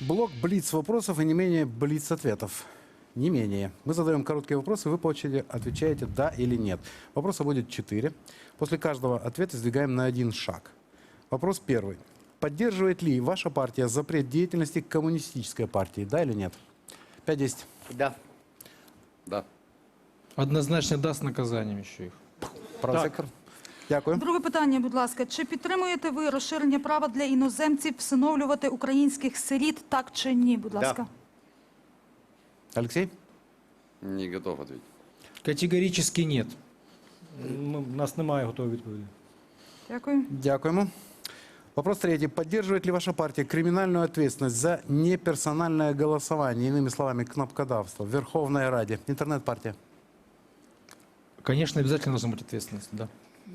Блок блиц вопросов и не менее блиц ответов. Не менее. Мы задаем короткие вопросы, вы по очереди отвечаете да или нет. Вопроса будет четыре. После каждого ответа сдвигаем на один шаг. Вопрос первый. Поддерживает ли ваша партия запрет деятельности коммунистической партии? Да или нет? 5-10. Да. Да. Однозначно даст наказанием еще их. Сектор. Дякую. Друге питання, будь ласка. Чи підтримуєте ви розширення права для іноземців всиновлювати українських сиріт, так чи ні? Будь Да. ласка. Алексей? Не готов ответить. Категорически нет. Ну, У нас немає готової відповіді. Дякую. Дякуємо. Вопрос третий. Поддерживает ли ваша партия криминальную ответственность за неперсональное голосование, иными словами, кнопкодавство в Верховной Раде? Интернет-партия. Конечно, обязательно должна быть ответственность, да.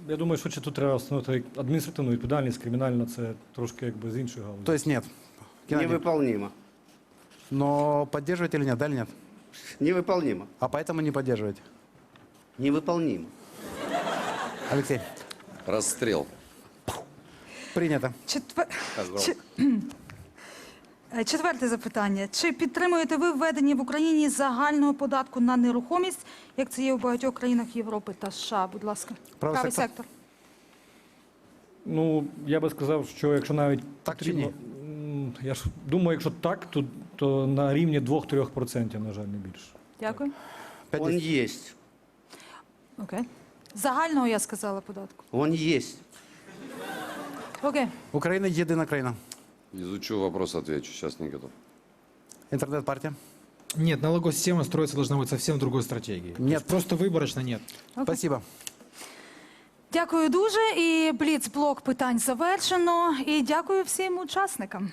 Я думаю, що ще тут треба встановити адміністративну відповідальність, кримінальна це трошки якби з іншої галузі. То есть нет. Геннадий, Невыполнимо. Но поддерживаете или нет? Да или нет? Невыполнимо. А поэтому не поддерживаете. Невыполнимо. Алексей, Расстрел. принято. Четвер... Чи- Е, Четверте запитання. Чи підтримуєте ви введення в Україні загального податку на нерухомість, як це є у багатьох країнах Європи та США? Будь ласка. Правий Правий сектор. сектор. Ну, я би сказав, що якщо навіть Так чи М, Я ж думаю, якщо так, то, то на рівні 2-3%, на жаль, не більше. Дякую. Пять Он есть. Окей. Загального я сказала податку. Он есть. Окей. Украина єдина країна. Изучу вопрос, отвечу. Сейчас не готов. Интернет-партия. Нет, налоговая система строиться должна быть совсем другой стратегией. Нет. есть Просто выборочно нет. Спасибо. Дякую дуже. І бліц блок питань завершено. І дякую всім учасникам.